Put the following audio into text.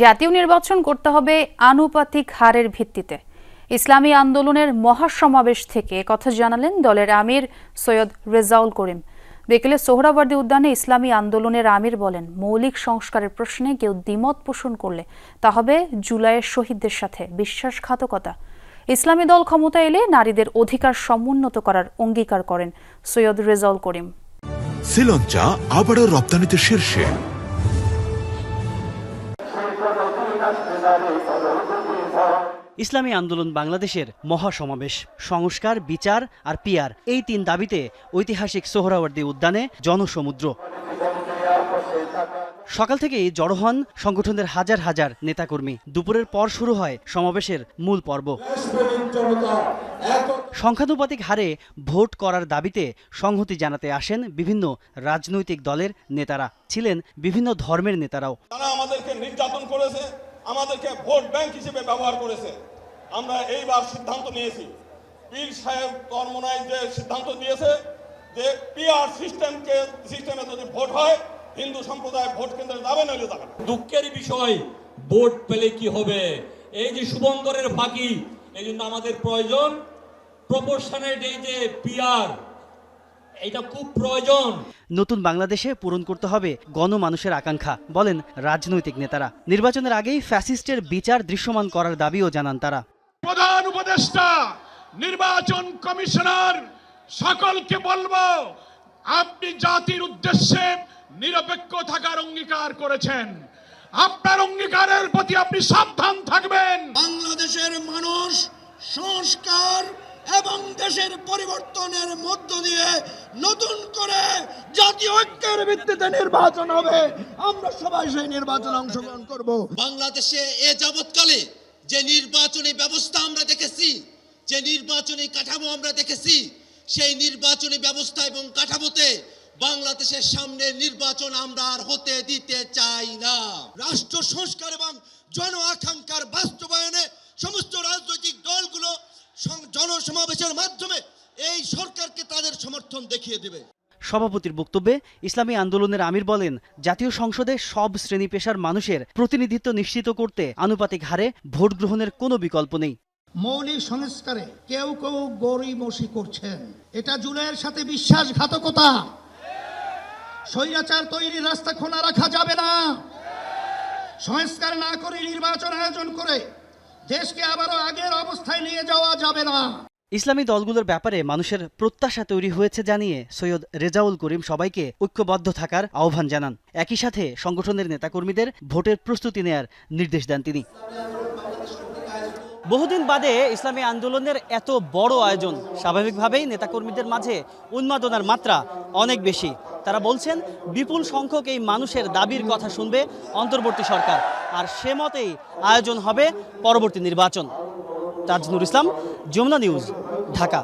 জাতীয় নির্বাচন করতে হবে আনুপাতিক হারের ভিত্তিতে। ইসলামী আন্দোলনের মহাসমাবেশ থেকে কথা জানালেন দলের আমির সৈয়দ রেজাউল করিম। বিকেলে সোহরাওয়ার্দী উদ্যানে ইসলামী আন্দোলনের আমির বলেন, মৌলিক সংস্কারের প্রশ্নে কেউ দ্বিমত পোষণ করলে তা হবে জুলাইয়ের শহীদদের সাথে বিশ্বাসঘাতকতা। ইসলামী দল ক্ষমতা এলে নারীদের অধিকার সমুন্নত করার অঙ্গীকার করেন সৈয়দ রেজাউল করিম। শ্রীলঙ্কা আবারও রপ্তানিতে শীর্ষে। ইসলামী আন্দোলন বাংলাদেশের মহাসমাবেশ, সংস্কার, বিচার আর পিয়ার এই তিন দাবিতে ঐতিহাসিক সোহরাওয়ার্দী উদ্যানে জনসমুদ্র। সকাল থেকেই জড়ো হন সংগঠনের হাজার হাজার নেতাকর্মী। দুপুরের পর শুরু হয় সমাবেশের মূল পর্ব। সংখ্যানুপাতিক হারে ভোট করার দাবিতে সংহতি জানাতে আসেন বিভিন্ন রাজনৈতিক দলের নেতারা। ছিলেন বিভিন্ন ধর্মের নেতারাও। তারা আমাদেরকে নির্যাতন করেছে। আমাদেরকে ভোট ব্যাংক হিসেবে ব্যবহার করেছে। আমরা এইবার সিদ্ধান্ত নিয়েছি। পীর সাহেব কর্মনায় যে সিদ্ধান্ত দিয়েছে যে পিআর সিস্টেমকে সিস্টেমে যদি ভোট হয়, হিন্দু সম্প্রদায় ভোট কেন্দ্রে যাবে নইলে যাবে দুঃখের বিষয়, ভোট পেলে কি হবে? এই যে শুভঙ্করের ফাঁকি, এই জন্য আমাদের প্রয়োজন প্রপোর্শনের এই যে পিয়ার এটা খুব প্রয়োজন। নতুন বাংলাদেশে পূরণ করতে হবে গণমানুষের আকাঙ্ক্ষা বলেন রাজনৈতিক নেতারা। নির্বাচনের আগেই ফ্যাসিস্টের বিচার দৃশ্যমান করার দাবিও জানান তারা। প্রধান উপদেষ্টা নির্বাচন কমিশনার সকলকে বলব আপনি জাতির উদ্দেশ্যে নিরপেক্ষ থাকার অঙ্গীকার করেছেন। আপনার অঙ্গীকারের প্রতি আপনি সাবধান থাকবেন। বাংলাদেশের মানুষ সংস্কার এবং দেশের পরিবর্তনের মধ্য দিয়ে নতুন করে জাতীয় ঐক্যের ভিত্তিতে নির্বাচন হবে। আমরা সবাই সেই নির্বাচনে অংশগ্রহণ করব। বাংলাদেশে এ যাবৎকালে যে নির্বাচনী ব্যবস্থা আমরা দেখেছি, যে নির্বাচনী কাঠামো আমরা দেখেছি, সেই নির্বাচনী ব্যবস্থা এবং কাঠামোতে বাংলাদেশের সামনে নির্বাচন আমরা আর হতে দিতে চাই না। রাষ্ট্র সংস্কার এবং জন আকাঙ্ক্ষার বাস্তবায়নে সমস্ত রাজনৈতিক দলগুলো জনসমাবেশের মাধ্যমে এই সরকারকে তাদের সমর্থন দেখিয়ে দেবে। সভাপতির বক্তব্যে ইসলামী আন্দোলনের আমির বলেন জাতীয় সংসদে সব শ্রেণি পেশার মানুষের প্রতিনিধিত্ব নিশ্চিত করতে আনুপাতিক হারে ভোট গ্রহণের কোনো বিকল্প নেই। মৌলিক সংস্কারে কেউ কেউ গরিমসি করছেন। এটা জুলাইয়ের সাথে বিশ্বাসঘাতকতা। স্বৈরাচার তৈরির রাস্তা খোলা রাখা যাবে না। সংস্কার না করে নির্বাচন আয়োজন করে দেশকে আবারও আগের অবস্থায় নিয়ে যাওয়া যাবে না। ইসলামী দলগুলোর ব্যাপারে মানুষের প্রত্যাশা তৈরি হয়েছে জানিয়ে সৈয়দ রেজাউল করিম সবাইকে ঐক্যবদ্ধ থাকার আহ্বান জানান। একই সাথে সংগঠনের নেতাকর্মীদের ভোটের প্রস্তুতি নেয়ার নির্দেশ দেন তিনি। বহুদিন বাদে ইসলামী আন্দোলনের এত বড় আয়োজন স্বাভাবিকভাবেই নেতাকর্মীদের মাঝে উন্মাদনার মাত্রা অনেক বেশি। তারা বলছেন, বিপুল সংখ্যক এই মানুষের দাবির কথা শুনবে অন্তর্বর্তী সরকার, আর সে মতেই আয়োজন হবে পরবর্তী নির্বাচন। তাজনুর ইসলাম, যমুনা নিউজ, ঢাকা।